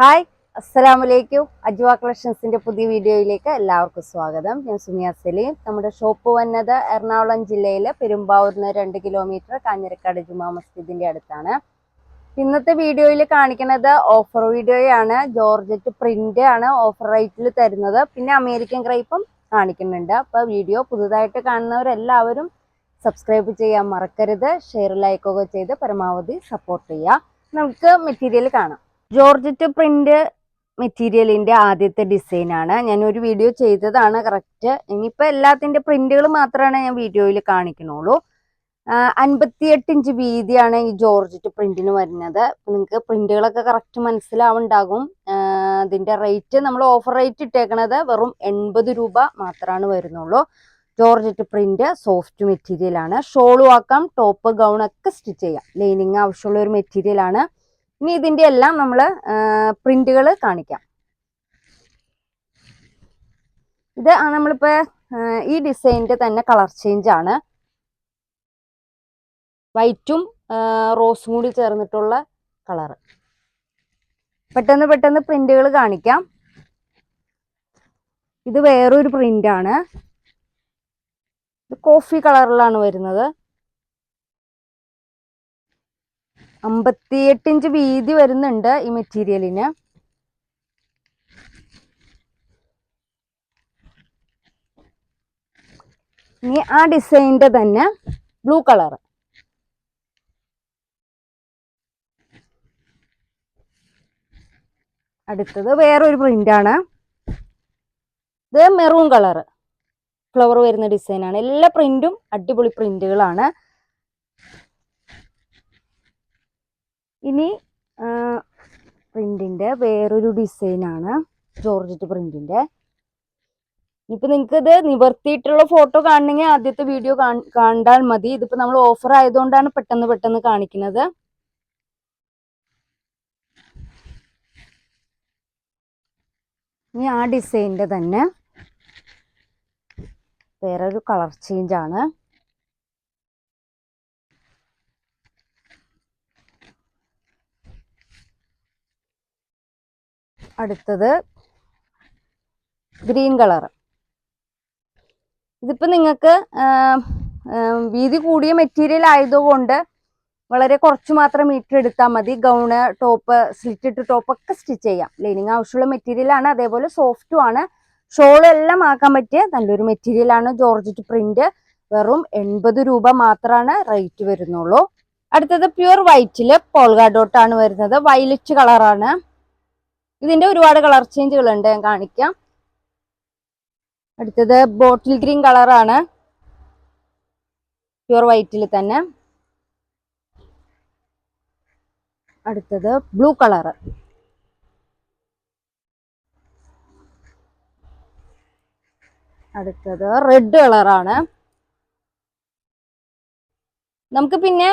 Hi അസ്സലാമലൈക്കും അജ്വ കളക്ഷൻസിന്റെ പുതിയ വീഡിയോയിലേക്ക് എല്ലാവർക്കും സ്വാഗതം. ഞാൻ സുമിയ സലീം. നമ്മുടെ ഷോപ്പ് വന്നത് എറണാകുളം ജില്ലയിലെ പെരുമ്പാവൂരിന് രണ്ട് കിലോമീറ്റർ കാഞ്ഞിരക്കാട് ജുമാ മസ്ജിദിന്റെ അടുത്താണ്. ഇന്നത്തെ വീഡിയോയിൽ കാണിക്കുന്നത് ഓഫർ വീഡിയോയാണ്. ജോർജറ്റ് പ്രിന്റ് ആണ് ഓഫർ റേറ്റിൽ തരുന്നത്. പിന്നെ അമേരിക്കൻ ക്രൈപ്പും കാണിക്കുന്നുണ്ട്. അപ്പോൾ വീഡിയോ പുതുതായിട്ട് കാണുന്നവരെല്ലാവരും സബ്സ്ക്രൈബ് ചെയ്യാൻ മറക്കരുത്. ഷെയർ ലൈക്കൊക്കെ ചെയ്ത് പരമാവധി സപ്പോർട്ട് ചെയ്യുക. നമുക്ക് മെറ്റീരിയൽ കാണാം. ജോർജറ്റ് പ്രിന്റ് മെറ്റീരിയലിന്റെ ആദ്യത്തെ ഞാൻ ഒരു വീഡിയോ ചെയ്തതാണ് കറക്റ്റ് ഇനിയിപ്പോൾ എല്ലാത്തിന്റെ പ്രിന്റുകൾ മാത്രമാണ് ഞാൻ വീഡിയോയിൽ കാണിക്കണുള്ളൂ. അൻപത്തിയെട്ട് ഇഞ്ച് വീതിയാണ് ഈ ജോർജറ്റ് പ്രിന്റിന് വരുന്നത്. നിങ്ങൾക്ക് പ്രിന്റുകളൊക്കെ കറക്റ്റ് മനസ്സിലാവുണ്ടാകും. അതിന്റെ റേറ്റ് നമ്മൾ ഓഫർ റേറ്റ് ഇട്ടേക്കണത് വെറും എൺപത് രൂപ മാത്രമാണ് വരുന്നുള്ളൂ. ജോർജറ്റ് പ്രിന്റ് സോഫ്റ്റ് മെറ്റീരിയൽ ആണ്. ഷോളും ആക്കാം ടോപ്പ് ഗൗൺ ഒക്കെ സ്റ്റിച്ച് ചെയ്യാം. ലൈനിങ് ആവശ്യമുള്ള ഒരു മെറ്റീരിയൽ ആണ്. ഇനി ഇതിന്റെ എല്ലാം നമ്മൾ പ്രിന്റുകൾ കാണിക്കാം. ഇത് നമ്മളിപ്പോൾ നമ്മളിപ്പോ ഈ ഡിസൈനിന്റെ തന്നെ കളർ ചേഞ്ച് ആണ്. വൈറ്റും റോസും കൂടി ചേർന്നിട്ടുള്ള കളർ പെട്ടെന്ന് പെട്ടെന്ന് പ്രിന്റുകൾ കാണിക്കാം. ഇത് വേറൊരു പ്രിന്റ് ആണ് ഇത് കോഫി കളറിലാണ് വരുന്നത്. അമ്പത്തിയെട്ട് ഇഞ്ച് വീതി വരുന്നുണ്ട് ഈ മെറ്റീരിയലിന് ഇനി ആ ഡിസൈന്റെ തന്നെ ബ്ലൂ കളർ അടുത്തത് വേറൊരു ആണ്. ഇത് മെറൂൺ കളർ ഫ്ലവർ വരുന്ന ഡിസൈനാണ് എല്ലാ പ്രിന്റും അടിപൊളി പ്രിന്റുകളാണ് ഇനി പ്രിന്റിന്റെ വേറൊരു ഡിസൈൻ ആണ് ജോർജറ്റ് പ്രിന്റിന്റെ. ഇപ്പൊ നിങ്ങൾക്ക് ഇത് നിവർത്തിയിട്ടുള്ള ഫോട്ടോ കാണണമെങ്കിൽ ആദ്യത്തെ വീഡിയോ കണ്ടാൽ മതി. ഇതിപ്പോ നമ്മൾ ഓഫർ ആയതുകൊണ്ടാണ് പെട്ടെന്ന് പെട്ടെന്ന് കാണിക്കുന്നത്. ഇനി ആ ഡിസൈന്റെ തന്നെ വേറൊരു കളർ ചേഞ്ച് അടുത്തത് ഗ്രീൻ കളർ. ഇതിപ്പോ നിങ്ങൾക്ക് വീതി കൂടിയ മെറ്റീരിയൽ ആയതുകൊണ്ട് വളരെ കുറച്ച് മാത്രം മീറ്റർ എടുത്താൽ മതി. ഗൗണ് ടോപ്പ് സ്ലിറ്റ് ഇട്ട് ടോപ്പ് ഒക്കെ സ്റ്റിച്ച് ചെയ്യാം. ലൈനിങ് ആവശ്യമുള്ള മെറ്റീരിയൽ ആണ്. അതേപോലെ സോഫ്റ്റും ആണ്. ഷോൾ എല്ലാം ആക്കാൻ പറ്റിയ നല്ലൊരു മെറ്റീരിയൽ ആണ് ജോർജറ്റ് പ്രിന്റ് വെറും എൺപത് രൂപ മാത്രമാണ് റേറ്റ് വരുന്നുള്ളൂ. അടുത്തത് പ്യുർ വൈറ്റിൽ പോൾഗാഡോട്ടാണ് ആണ് വരുന്നത്. വയലറ്റ് കളറാണ് ഇതിന്റെ ഒരുപാട് കളർ ചേഞ്ചുകൾ ഉണ്ട് ഞാൻ കാണിക്കാം. അടുത്തത് ബോട്ടിൽ ഗ്രീൻ കളറാണ്. പ്യുർ വൈറ്റിൽ തന്നെ. അടുത്തത് ബ്ലൂ കളറ്. അടുത്തത് റെഡ് കളറാണ്. നമുക്ക് പിന്നെ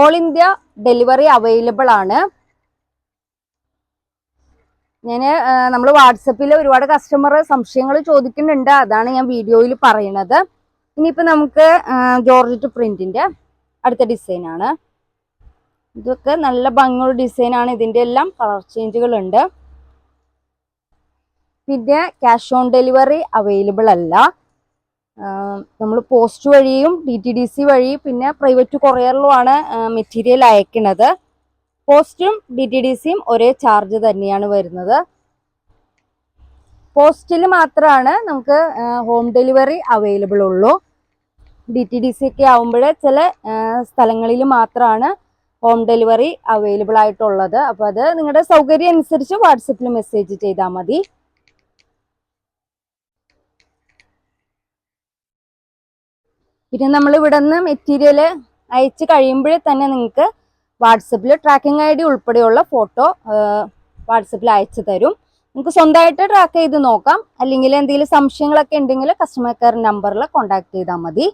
ഓൾ ഇന്ത്യ ഡെലിവറി അവൈലബിൾ ആണ്. ഞാൻ നമ്മൾ വാട്സപ്പിൽ ഒരുപാട് കസ്റ്റമർ സംശയങ്ങൾ ചോദിക്കുന്നുണ്ട്. അതാണ് ഞാൻ വീഡിയോയിൽ പറയണത്. ഇനിയിപ്പോൾ നമുക്ക് ജോർജറ്റ് പ്രിന്റിന്റെ അടുത്ത ഡിസൈനാണ് ഇതൊക്കെ നല്ല ഭംഗിയുള്ള ഡിസൈനാണ് ആണ്. ഇതിന്റെ എല്ലാം കളർ ചേഞ്ചുകൾ ഉണ്ട് പിന്നെ ക്യാഷ് ഓൺ ഡെലിവറി അവൈലബിൾ അല്ല. നമ്മൾ പോസ്റ്റ് വഴിയും ഡി ടി ഡി സി വഴി പിന്നെ പ്രൈവറ്റ് കൊറിയറിലുമാണ് മെറ്റീരിയൽ അയക്കുന്നത് പോസ്റ്റും ഡി ടി ഡി സിയും ഒരേ ചാർജ് തന്നെയാണ് വരുന്നത്. പോസ്റ്റിൽ മാത്രമാണ് നമുക്ക് ഹോം ഡെലിവറി അവൈലബിൾ ഉള്ളൂ. ഡി ടി ഡി സി ഒക്കെ ആവുമ്പോൾ ചില സ്ഥലങ്ങളിൽ മാത്രമാണ് ഹോം ഡെലിവറി അവൈലബിൾ ആയിട്ടുള്ളത്. അപ്പോൾ അത് നിങ്ങളുടെ സൗകര്യം അനുസരിച്ച് വാട്സപ്പിൽ മെസ്സേജ് ചെയ്താൽ മതി. പിന്നെ നമ്മൾ ഇവിടെ നിന്ന് മെറ്റീരിയൽ അയച്ച് കഴിയുമ്പോഴേ തന്നെ നിങ്ങൾക്ക് വാട്സപ്പിൽ ട്രാക്കിംഗ് ഐ ഡി ഉൾപ്പെടെയുള്ള ഫോട്ടോ വാട്സപ്പിൽ അയച്ചു തരും. നിങ്ങൾക്ക് സ്വന്തമായിട്ട് ട്രാക്ക് ചെയ്ത് നോക്കാം. അല്ലെങ്കിൽ എന്തെങ്കിലും സംശയങ്ങളൊക്കെ ഉണ്ടെങ്കിൽ കസ്റ്റമർ കെയർ നമ്പറിൽ കോൺടാക്ട് ചെയ്താൽ മതി.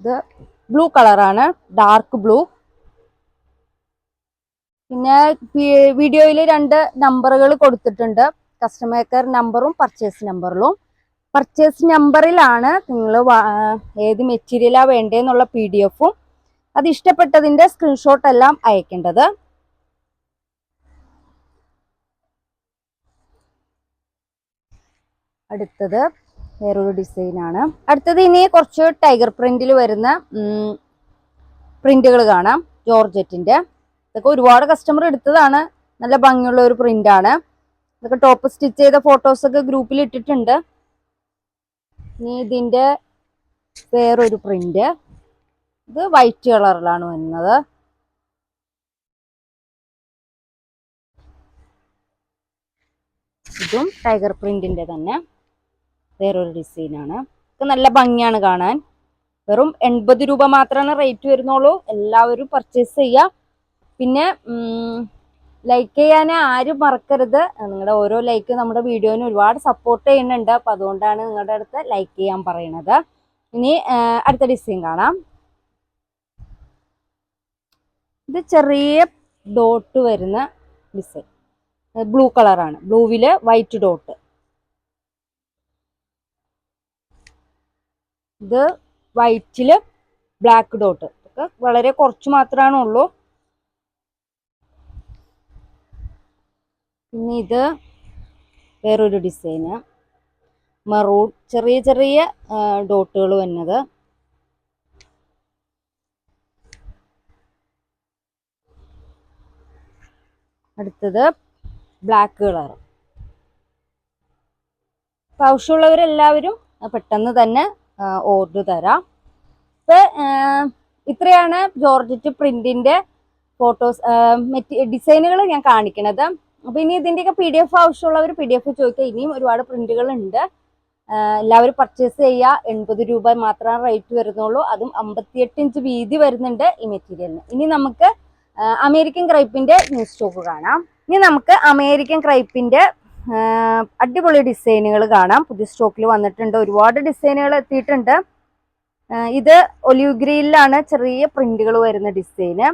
ഇത് ബ്ലൂ കളറാണ് ഡാർക്ക് ബ്ലൂ പിന്നെ വീഡിയോയിൽ രണ്ട് നമ്പറുകൾ കൊടുത്തിട്ടുണ്ട്. കസ്റ്റമർ കെയർ നമ്പറും പർച്ചേസ് നമ്പറിലും പർച്ചേസ് നമ്പറിലാണ് നിങ്ങൾ ഏത് മെറ്റീരിയലാണ് വേണ്ടതെന്നുള്ള പി ഡി എഫും അത് ഇഷ്ടപ്പെട്ടതിന്റെ സ്ക്രീൻഷോട്ട് എല്ലാം അയക്കേണ്ടത്. അടുത്തത് വേറൊരു ഡിസൈനാണ് അടുത്തത് ഇനി കുറച്ച് ടൈഗർ പ്രിന്റിൽ വരുന്ന പ്രിന്റുകൾ കാണാം. ജോർജറ്റിന്റെ. ഇതൊക്കെ ഒരുപാട് കസ്റ്റമർ എടുത്തതാണ്. നല്ല ഭംഗിയുള്ള ഒരു പ്രിന്റ് ആണ്. ഇതൊക്കെ ടോപ്പ് സ്റ്റിച്ച് ചെയ്ത ഫോട്ടോസൊക്കെ ഗ്രൂപ്പിൽ ഇട്ടിട്ടുണ്ട്. ഇനി ഇതിന്റെ വേറൊരു പ്രിന്റ് ഇത് വൈറ്റ് കളറിലാണ് വരുന്നത്. ഇതും ടൈഗർ പ്രിന്റിന്റെ തന്നെ. വേറൊരു ഡിസൈനാണ് ഇത് നല്ല ഭംഗിയാണ് കാണാൻ. വെറും എൺപത് രൂപ മാത്രമാണ് റേറ്റ് വരുന്നുള്ളൂ. എല്ലാവരും പർച്ചേസ് ചെയ്യുക. പിന്നെ ലൈക്ക് ചെയ്യാൻ ആരും മറക്കരുത്. നിങ്ങളുടെ ഓരോ ലൈക്ക് നമ്മുടെ വീഡിയോന് ഒരുപാട് സപ്പോർട്ട് ചെയ്യുന്നുണ്ട്. അപ്പം അതുകൊണ്ടാണ് നിങ്ങളുടെ അടുത്ത് ലൈക്ക് ചെയ്യാൻ പറയണത്. ഇനി അടുത്ത ഡിസൈൻ കാണാം. ഇത് ചെറിയ ഡോട്ട് വരുന്ന ഡിസൈൻ ബ്ലൂ കളറാണ് ബ്ലൂവിൽ വൈറ്റ് ഡോട്ട് ഇത് വൈറ്റിൽ ബ്ലാക്ക് ഡോട്ട് വളരെ കുറച്ച് മാത്രമാണ് ഉള്ളൂ പിന്നെ ഇത് വേറൊരു ഡിസൈന് മറൂൺ ചെറിയ ചെറിയ ഡോട്ടുകൾ വന്നത്. അടുത്തത് ബ്ലാക്ക് കളർ അപ്പം ആവശ്യമുള്ളവരെല്ലാവരും പെട്ടെന്ന് തന്നെ ഓർഡർ തരാം. ഇപ്പം ഇത്രയാണ് ജോർജറ്റ് പ്രിന്റിന്റെ ഫോട്ടോസ് ഡിസൈനുകൾ ഞാൻ കാണിക്കണത്. അപ്പൊ ഇനി ഇതിന്റെയൊക്കെ പി ഡി എഫ് ആവശ്യമുള്ളവർ പി ഡി എഫ് ചോദിക്കുക ഇനിയും ഒരുപാട് പ്രിന്റുകൾ ഉണ്ട് എല്ലാവരും പർച്ചേസ് ചെയ്യുക എൺപത് രൂപ മാത്രമാണ് റേറ്റ് വരുന്നുള്ളൂ. അതും അമ്പത്തിയെട്ട് ഇഞ്ച് വീതി വരുന്നുണ്ട് ഈ മെറ്റീരിയലിന് ഇനി നമുക്ക് അമേരിക്കൻ ക്രൈപ്പിന്റെ ന്യൂ സ്റ്റോക്ക് കാണാം. ഇനി നമുക്ക് അമേരിക്കൻ ക്രൈപ്പിന്റെ അടിപൊളി ഡിസൈനുകൾ കാണാം. പുതിയ സ്റ്റോക്കിൽ വന്നിട്ടുണ്ട്. ഒരുപാട് ഡിസൈനുകൾ എത്തിയിട്ടുണ്ട്. ഇത് ഒലിവ് ഗ്രീനിലാണ് ചെറിയ പ്രിന്റുകൾ വരുന്ന ഡിസൈന്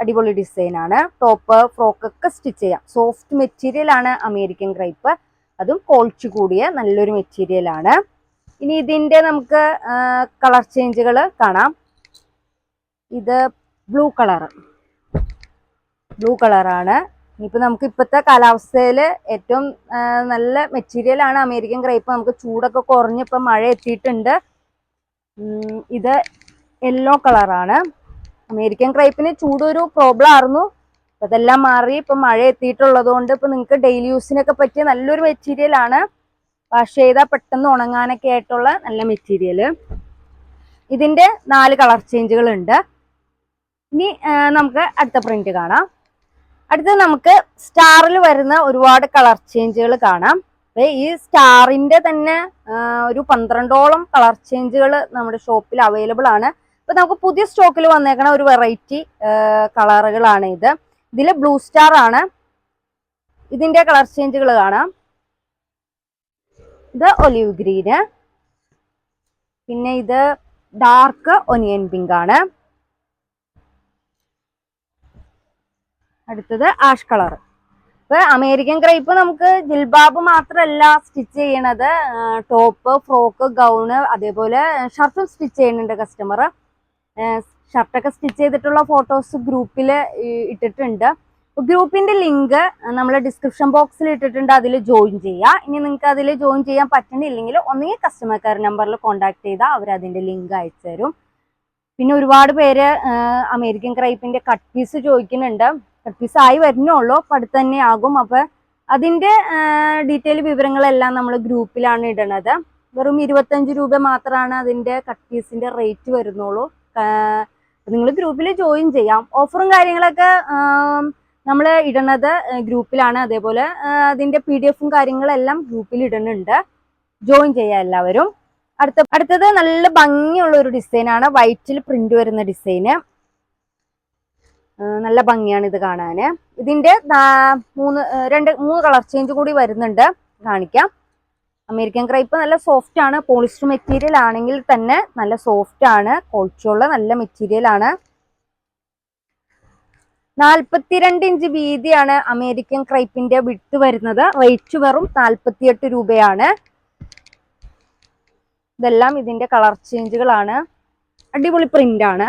അടിപൊളി ഡിസൈനാണ് ടോപ്പ് ഫ്രോക്ക് ഒക്കെ സ്റ്റിച്ച് ചെയ്യാം. സോഫ്റ്റ് മെറ്റീരിയൽ ആണ് അമേരിക്കൻ ക്രൈപ്പ് അതും കോൾച്ച് കൂടിയ നല്ലൊരു മെറ്റീരിയൽ ആണ്. ഇനി ഇതിന്റെ നമുക്ക് കളർ ചേഞ്ചുകൾ കാണാം. ഇത് ബ്ലൂ കളർ ബ്ലൂ കളറാണ് ഇനിയിപ്പോൾ നമുക്ക് ഇപ്പോഴത്തെ കാലാവസ്ഥയിൽ ഏറ്റവും നല്ല മെറ്റീരിയൽ ആണ് അമേരിക്കൻ ക്രൈപ്പ് നമുക്ക് ചൂടൊക്കെ കുറഞ്ഞ് ഇപ്പം മഴ എത്തിയിട്ടുണ്ട്. ഇത് യെല്ലോ കളറാണ് അമേരിക്കൻ ക്രൈപ്പിന് ചൂടൊരു പ്രോബ്ലം ആയിരുന്നു. അതെല്ലാം മാറി ഇപ്പൊ മഴ എത്തിയിട്ടുള്ളത് കൊണ്ട് ഇപ്പൊ നിങ്ങൾക്ക് ഡെയിലി യൂസിനൊക്കെ പറ്റിയ നല്ലൊരു മെറ്റീരിയൽ ആണ്. വാഷ് ചെയ്താൽ പെട്ടെന്ന് ഉണങ്ങാനൊക്കെ ആയിട്ടുള്ള നല്ല മെറ്റീരിയൽ ഇതിന്റെ നാല് കളർ ചേഞ്ചുകൾ ഉണ്ട്. ഇനി നമുക്ക് അടുത്ത പ്രിന്റ് കാണാം. അടുത്തത് നമുക്ക് സ്റ്റാറിൽ വരുന്ന ഒരുപാട് കളർ ചേഞ്ചുകൾ കാണാം. അപ്പൊ ഈ സ്റ്റാറിന്റെ തന്നെ ഒരു പന്ത്രണ്ടോളം കളർ ചേഞ്ചുകൾ നമ്മുടെ ഷോപ്പിൽ അവൈലബിൾ ആണ്. ഇപ്പൊ നമുക്ക് പുതിയ സ്റ്റോക്കിൽ വന്നേക്കണ ഒരു വെറൈറ്റി കളറുകളാണ് ഇത്. ഇതിൽ ബ്ലൂ സ്റ്റാർ ആണ്. ഇതിന്റെ കളർ ചേഞ്ചുകൾ കാണാം. ഇത് ഒലിവ് ഗ്രീന്. പിന്നെ ഇത് ഡാർക്ക് ഒനിയൻ പിങ്ക് ആണ്. അടുത്തത് ആഷ് കളർ. ഇപ്പൊ അമേരിക്കൻ ക്രൈപ്പ് നമുക്ക് ജിൽബാബ് മാത്രമല്ല സ്റ്റിച്ച് ചെയ്യണത്. ടോപ്പ് ഫ്രോക്ക് ഗൗണ് അതേപോലെ ഷർട്ടും സ്റ്റിച്ച് ചെയ്യുന്നുണ്ട് കസ്റ്റമർ ഷർട്ടൊക്കെ സ്റ്റിച്ച് ചെയ്തിട്ടുള്ള ഫോട്ടോസ് ഗ്രൂപ്പിൽ ഇട്ടിട്ടുണ്ട്. ഗ്രൂപ്പിന്റെ ലിങ്ക് നമ്മൾ ഡിസ്ക്രിപ്ഷൻ ബോക്സിൽ ഇട്ടിട്ടുണ്ട്. അതിൽ ജോയിൻ ചെയ്യുക ഇനി നിങ്ങൾക്ക് അതിൽ ജോയിൻ ചെയ്യാൻ പറ്റുന്നില്ലെങ്കിൽ ഒന്നുകിൽ കസ്റ്റമർ കെയർ നമ്പറിൽ കോൺടാക്ട് ചെയ്താൽ അവർ അതിന്റെ ലിങ്ക് അയച്ചു തരും. പിന്നെ ഒരുപാട് പേര് അമേരിക്കൻ ക്രൈപ്പിന്റെ കട്ട് പീസ് ചോദിക്കുന്നുണ്ട്. കട്ട് പീസ് ആയി വരുന്നുള്ളൂ. അപ്പം അടുത്ത് തന്നെ ആകും. അപ്പം അതിന്റെ ഡീറ്റെയിൽ വിവരങ്ങളെല്ലാം നമ്മൾ ഗ്രൂപ്പിലാണ് ഇടുന്നത് വെറും ഇരുപത്തഞ്ച് രൂപ മാത്രമാണ് അതിന്റെ കട്ട് പീസിന്റെ റേറ്റ് വരുന്നുള്ളൂ. നിങ്ങൾ ഗ്രൂപ്പിൽ ജോയിൻ ചെയ്യാം. ഓഫറും കാര്യങ്ങളൊക്കെ നമ്മൾ ഇടണത് ഗ്രൂപ്പിലാണ്. അതേപോലെ അതിന്റെ പി ഡി എഫും കാര്യങ്ങളെല്ലാം ഗ്രൂപ്പിൽ ഇടുന്നുണ്ട് ജോയിൻ ചെയ്യാം എല്ലാവരും. അടുത്ത അടുത്തത് നല്ല ഭംഗിയുള്ള ഒരു ഡിസൈനാണ്. വൈറ്റിൽ പ്രിന്റ് വരുന്ന ഡിസൈന്. നല്ല ഭംഗിയാണ് ഇത് കാണാൻ ഇതിന്റെ മൂന്ന് രണ്ട് മൂന്ന് കളർ ചേഞ്ച് കൂടി വരുന്നുണ്ട്. കാണിക്കാം. അമേരിക്കൻ ക്രൈപ്പ് നല്ല സോഫ്റ്റ് ആണ്. പോളിസ്റ്റർ മെറ്റീരിയൽ ആണെങ്കിൽ തന്നെ നല്ല സോഫ്റ്റ് ആണ്. കൊളിച്ചുള്ള നല്ല മെറ്റീരിയൽ ആണ്. നാൽപ്പത്തിരണ്ട് ഇഞ്ച് വീതിയാണ് അമേരിക്കൻ ക്രൈപ്പിന്റെ വിട്ട് വരുന്നത്. റേറ്റ് വെറും നാൽപ്പത്തിയെട്ട് രൂപയാണ്. ഇതെല്ലാം ഇതിന്റെ കളർ ചേഞ്ചുകളാണ് അടിപൊളി പ്രിന്റ് ആണ്.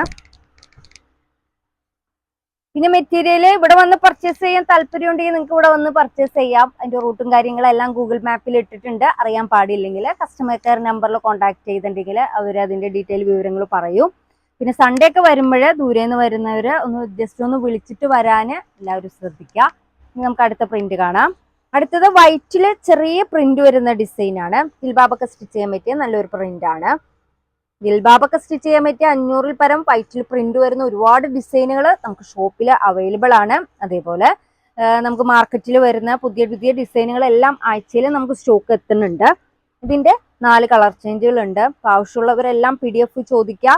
പിന്നെ മെറ്റീരിയൽ ഇവിടെ വന്ന് പർച്ചേസ് ചെയ്യാൻ താല്പര്യം ഉണ്ടെങ്കിൽ നിങ്ങൾക്ക് ഇവിടെ വന്ന് പർച്ചേസ് ചെയ്യാം. അതിന്റെ റൂട്ടും കാര്യങ്ങളെല്ലാം ഗൂഗിൾ മാപ്പിൽ ഇട്ടിട്ടുണ്ട്. അറിയാൻ പാടില്ലെങ്കിൽ കസ്റ്റമർ കെയർ നമ്പറിൽ കോൺടാക്ട് ചെയ്തിട്ടുണ്ടെങ്കിൽ അവർ അതിന്റെ ഡീറ്റെയിൽ വിവരങ്ങൾ പറയും. പിന്നെ സൺഡേ ഒക്കെ വരുമ്പോൾ ദൂരെ നിന്ന് വരുന്നവർ ഒന്ന് ജസ്റ്റ് ഒന്ന് വിളിച്ചിട്ട് വരാൻ എല്ലാവരും ശ്രദ്ധിക്കുക. നമുക്ക് അടുത്ത പ്രിന്റ് കാണാം. അടുത്തത് വൈറ്റിൽ ചെറിയ പ്രിന്റ് വരുന്ന ഡിസൈനാണ് ദിൽബാബൊക്കെ സ്റ്റിച്ച് ചെയ്യാൻ പറ്റിയ നല്ലൊരു പ്രിന്റ് ആണ്. ദിൽബാബൊക്കെ സ്റ്റിച്ച് ചെയ്യാൻ പറ്റിയ അഞ്ഞൂറിൽ പരം വൈറ്റിൽ പ്രിന്റ് വരുന്ന ഒരുപാട് ഡിസൈനുകൾ നമുക്ക് ഷോപ്പിൽ അവൈലബിൾ ആണ്. അതേപോലെ നമുക്ക് മാർക്കറ്റിൽ വരുന്ന പുതിയ പുതിയ ഡിസൈനുകളെല്ലാം ആഴ്ചയിൽ നമുക്ക് സ്റ്റോക്ക് എത്തുന്നുണ്ട്. ഇതിന്റെ നാല് കളർ ചേഞ്ചുകൾ ഉണ്ട്. ആവശ്യമുള്ളവരെല്ലാം പി ഡി എഫ് ചോദിക്കുക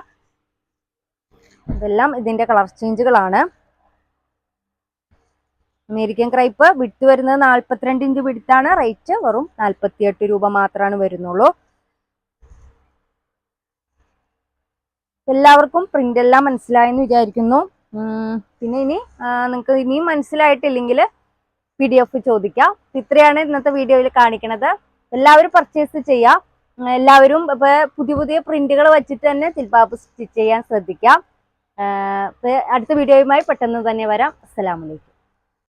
ഇതെല്ലാം ഇതിന്റെ കളർ ചേഞ്ചുകളാണ് അമേരിക്കൻ ക്രൈപ്പ് വിട്ട് വരുന്നത് നാൽപ്പത്തിരണ്ട് ഇഞ്ച് വിടുത്താണ് റേറ്റ് വെറും നാൽപ്പത്തിയെട്ട് രൂപ മാത്രമാണ് വരുന്നുള്ളൂ. എല്ലാവർക്കും പ്രിന്റ് എല്ലാം മനസ്സിലായെന്ന് വിചാരിക്കുന്നു. പിന്നെ ഇനി നിങ്ങൾക്ക് ഇനിയും മനസ്സിലായിട്ടില്ലെങ്കിൽ പി ഡി എഫ് ചോദിക്കാം ഇത്രയാണ് ഇന്നത്തെ വീഡിയോയിൽ കാണിക്കുന്നത് എല്ലാവരും പർച്ചേസ് ചെയ്യാം. എല്ലാവരും ഇപ്പൊ പുതിയ പുതിയ പ്രിന്റുകൾ വെച്ചിട്ട് തന്നെ തിൽബാബ് സ്റ്റിച്ച് ചെയ്യാൻ ശ്രദ്ധിക്കാം. അടുത്ത വീഡിയോയുമായി പെട്ടെന്ന് തന്നെ വരാം. അസ്സലാമലൈക്കും